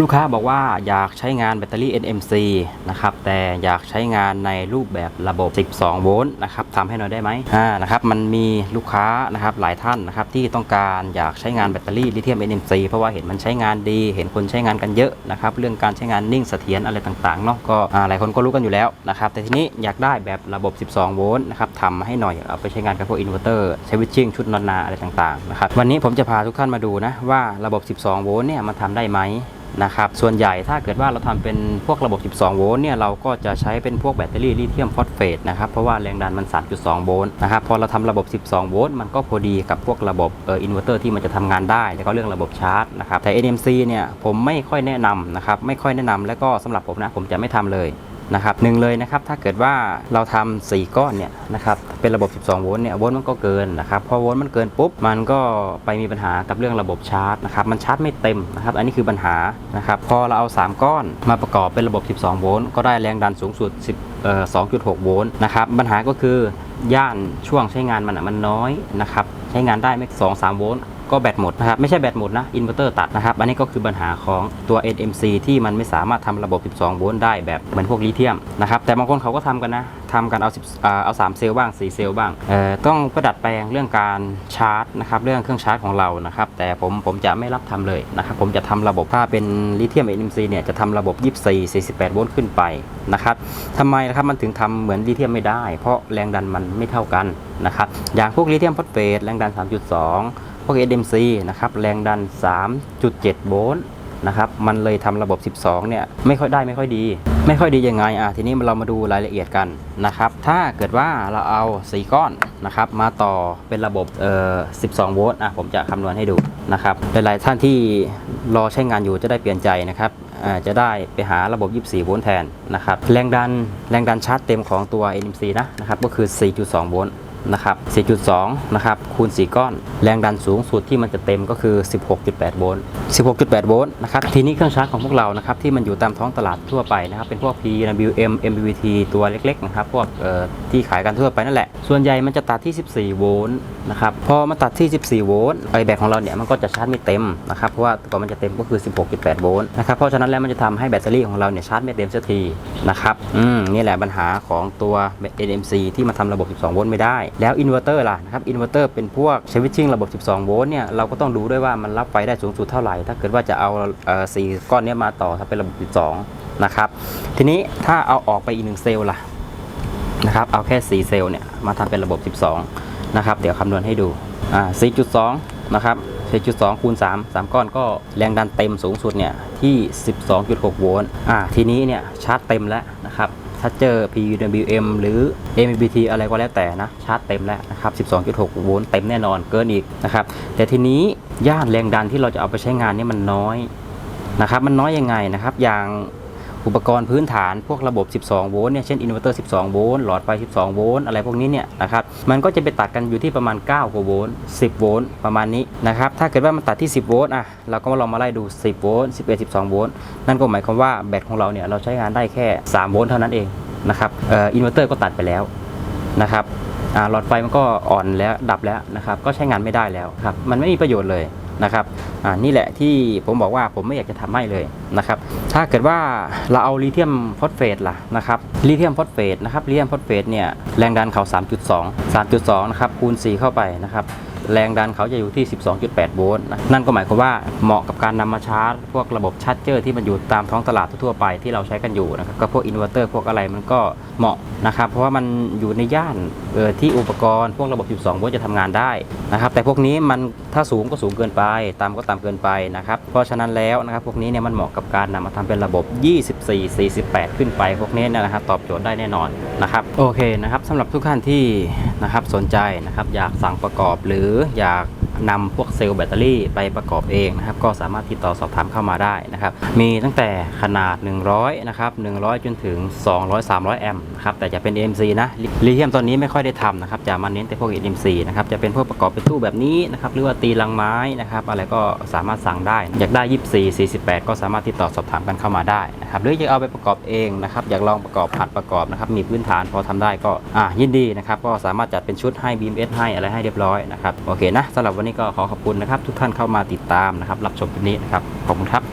ลูกค้าบอกว่าอยากใช้งานแบตเตอรี่ NMC นะครับแต่อยากใช้งานในรูปแบบระบบ 12 โวลต์นะครับทำให้หน่อยได้ไหมอ่านะครับมันมีลูกค้านะครับหลายท่านนะครับที่ต้องการอยากใช้งานแบตเตอรี่ลิเธียม NMC เพราะว่าเห็นมันใช้งานดี เห็นคนใช้งานกันเยอะนะครับเรื่องการใช้งานนิ่งเสถียรอะไรต่างๆเนาะก็อ่าหลายคนก็รู้กันอยู่แล้วนะครับแต่ทีนี้อยากได้แบบระบบ 12 โวลต์นะครับทำให้หน่อยเอาไปใช้งานกับพวกอินเวอร์เตอร์สวิตชิ่งชุดนอนนาอะไรต่างๆนะครับวันนี้ผมจะพาทุกท่านมาดูนะว่าระบบ 12 โวลต์เนี่ยมันทำได้ไหม นะครับส่วนใหญ่ถ้าเกิดว่าเราทำเป็นพวกระบบ 12 โวลต์เนี่ยเราก็จะใช้เป็นพวกแบตเตอรี่ลิเธียมฟอสเฟตนะครับเพราะว่าแรงดันมัน 3.2 โวลต์นะครับพอเราทำระบบ 12 โวลต์มันก็พอดีกับพวกระบบเอ่ออินเวอร์เตอร์ที่มันจะทำงานได้ แล้วก็เรื่องระบบชาร์จนะครับแต่ NMC เนี่ยผมไม่ค่อยแนะนำนะครับไม่ค่อยแนะนำแล้วก็สำหรับผมนะผมจะไม่ทำเลย นะครับหนึ่งเลยนะครับถ้าเกิดว่าเราทำสี่ก้อนเนี่ยนะครับเป็นระบบ 12 โวลต์เนี่ยโวลต์มันก็เกินนะครับพอโวลต์มันเกินปุ๊บ มันก็ไปมีปัญหากับเรื่องระบบชาร์จนะครับมันชาร์จไม่เต็มนะครับอันนี้คือปัญหานะครับพอเราเอา 3 ก้อนมาประกอบเป็นระบบ 12 โวลต์ก็ได้แรงดันสูงสุด10เอ่อ2.6 โวลต์นะครับปัญหาก็คือย่านช่วงใช้งานมันอะมันน้อยนะครับใช้งานได้ไม่2 3 โวลต์ ก็แบตหมดนะครับ ไม่ใช่แบตหมดนะอินเวอร์เตอร์ตัดนะครับ อันนี้ก็คือปัญหาของตัว NMC ที่มันไม่สามารถทำระบบ 12 โวลต์ได้แบบเหมือนพวกลิเธียมนะครับ แต่บางคนเขาก็ทำกันนะทำกันเอา10เอา3เซลล์บ้าง 4 เซลล์บ้างเอ่อต้องประดัดแปลงเรื่องการชาร์จนะครับเรื่องเครื่องชาร์จของเรานะครับ แต่ผมผมจะไม่รับทำเลยนะครับ ผมจะทำระบบถ้าเป็นลิเธียม NMC เนี่ยจะทำระบบ 24 48 โวลต์ขึ้นไปนะครับทำไมนะครับมันถึงทำเหมือนลิเธียมไม่ได้ เพราะแรงดันมันไม่เท่ากันนะครับอย่างพวกลิเธียมฟอสเฟตแรงดัน 3.2 พวก SMC นะครับแรงดัน 3.7 โวลต์นะครับมันเลยทำระบบ 12 เนี่ยไม่ค่อยได้ไม่ค่อยดี ไม่ค่อยดียังไงอะทีนี้เรามาดูรายละเอียดกันนะครับถ้าเกิดว่าเราเอา4ก้อนนะครับมาต่อเป็นระบบเอ่อ12 โวลต์อะผมจะคำนวณให้ดูนะครับหลายๆท่านที่รอใช้งานอยู่จะได้เปลี่ยนใจนะครับอ่าจะได้ไปหาระบบ 24 โวลต์แทนนะครับแรงดันแรงดันชาร์จเต็มของตัว NMC นะนะครับก็คือ 4.2 โวลต์ นะครับ 4.2 นะครับ คูณ 4 ก้อน แรงดันสูงสุดที่มันจะเต็มก็คือ 16.8 โวลต์ 16.8 โวลต์นะครับ ทีนี้เครื่องชาร์จของพวกเรานะครับ ที่มันอยู่ตามท้องตลาดทั่วไปนะครับ เป็นพวก PWM MPPT ตัวเล็ก ๆ นะครับ พวกเอ่อที่ขายกันทั่วไปนั่นแหละ ส่วนใหญ่มันจะตัดที่ 14 โวลต์นะครับ พอมาตัดที่ 14 โวลต์ไอแบตของเราเนี่ยมันก็จะชาร์จไม่เต็มนะครับ เพราะว่าตัวมันจะเต็มก็คือ 16.8 โวลต์นะครับ เพราะฉะนั้นแล้วมันจะทำให้แบตเตอรี่ของเราเนี่ยชาร์จไม่เต็มสักทีนะครับ อืม นี่แหละปัญหาของตัว NMC ที่มาทำระบบ 12 โวลต์ไม่ได้แล้วอินเวอร์เตอร์ล่ะนะครับอินเวอร์เตอร์เป็นพวกสวิตชิ่งระบบ 12 โวลต์เนี่ยเราก็ต้องดูด้วยว่ามันรับไฟได้สูงสุดเท่าไหร่ ถ้าเกิดว่าจะเอาเออสี่ก้อนเนี้ยมาต่อถ้าเป็นระบบ 12 นะครับ ทีนี้ถ้าเอาออกไปอีกหนึ่งเซลล์ล่ะนะครับเอาแค่4เซลล์เนี่ยมาทำเป็นระบบ 12 นะครับ เดี๋ยวคำนวณให้ดูอ่า4.2 นะครับ4.2คูณ3 3 ก้อนก็แรงดันเต็มสูงสุดเนี่ยที่ 12.6 โวลต์อ่าทีนี้เนี่ยชาร์จเต็มแล้วนะครับ ถ้าเจอ PWM หรือ MPPT อะไรก็แล้วแต่นะ ชาร์จเต็มแล้วนะครับ 12.6 โวลต์เต็มแน่นอนเกินอีกนะครับ แต่ทีนี้ย่านแรงดันที่เราจะเอาไปใช้งานนี่มันน้อยนะครับ มันน้อยยังไงนะครับ อย่าง อุปกรณ์พื้นฐานพวกระบบ 12 โวลต์เนี่ย เช่นอินเวอร์เตอร์ 12 โวลต์ หลอดไฟ 12 โวลต์ อะไรพวกนี้เนี่ยนะครับ มันก็จะไปตัดกันอยู่ที่ประมาณ 9กว่าโวลต์ 10 โวลต์ ประมาณนี้นะครับ ถ้าเกิดว่ามันตัดที่ 10 โวลต์ อะ เราก็มาลองมาไล่ดู 10 โวลต์ 11 12 โวลต์ นั่นก็หมายความว่าแบตของเราเนี่ย เราใช้งานได้แค่ 3 โวลต์เท่านั้นเองนะครับเอ่ออินเวอร์เตอร์ก็ตัดไปแล้วนะครับอ่าหลอดไฟมันก็อ่อนแล้วดับแล้วนะครับ ก็ใช้งานไม่ได้แล้วครับ มันไม่มีประโยชน์เลย นะครับอ่านี่แหละที่ผมบอกว่าผมไม่อยากจะทำให้เลยนะครับถ้าเกิดว่าเราเอาลิเธียมฟอสเฟตล่ะนะครับลิเธียมฟอสเฟตนะครับลิเธียมฟอสเฟตเนี่ยแรงดันเขา 3.2 3.2 นะครับคูณ 4 เข้าไปนะครับ แรงดันเขาจะอยู่ที่ 12.8 โวลต์นั่นก็หมายความว่าเหมาะกับการนำมาชาร์จ พวกระบบชาร์จเจอร์ที่มันอยู่ตามท้องตลาดทั่วๆไปที่เราใช้กันอยู่นะครับก็พวกอินเวอร์เตอร์พวกอะไรมันก็เหมาะนะครับ เพราะว่ามันอยู่ในย่านเออที่อุปกรณ์ พวกระบบ 12 โวลต์จะทำงานได้นะครับ แต่พวกนี้มันถ้าสูงก็สูงเกินไปต่ำก็ต่ำเกินไปนะครับ เพราะฉะนั้นแล้วนะครับพวกนี้เนี่ยมันเหมาะกับการนำมาทำเป็นระบบ 24 48 ขึ้นไป พวกนี้นยนะครับตอบโจทย์ได้แน่นอนนะครับโอเคนะครับสำหรับทุกท่านที่นะครับสนใจนะครับอยากสั่งประกอบหรืออยาก นำพวกเซลล์แบตเตอรี่ไปประกอบเองนะครับ ก็สามารถติดต่อสอบถามเข้ามาได้นะครับ มีตั้งแต่ขนาด 100 นะครับ 100 จนถึง 200 300 แอมป์นะครับ แต่จะเป็น NMC นะลิเธียมตอนนี้ไม่ค่อยได้ทำนะครับ จะมาเน้นแต่พวก NMC นะครับ จะเป็นพวกประกอบเป็นตู้แบบนี้นะครับ หรือว่าตีลังไม้นะครับ อะไรก็สามารถสั่งได้ อยากได้ 24 48 ก็สามารถติดต่อสอบถามกันเข้ามาได้นะครับ หรืออยากเอาไปประกอบเองนะครับ อยากลองประกอบหัดประกอบนะครับ มีพื้นฐานพอทำได้ก็อ่ายินดีนะครับ ก็สามารถจัดเป็นชุดให้ BMS ให้อะไรให้เรียบร้อยนะครับ โอเคนะสำหรับวันนี้ก็ขอขอบคุณนะครับ ทุกท่านเข้ามาติดตามนะครับ รับชมคลิปนี้นะครับ ขอบคุณครับ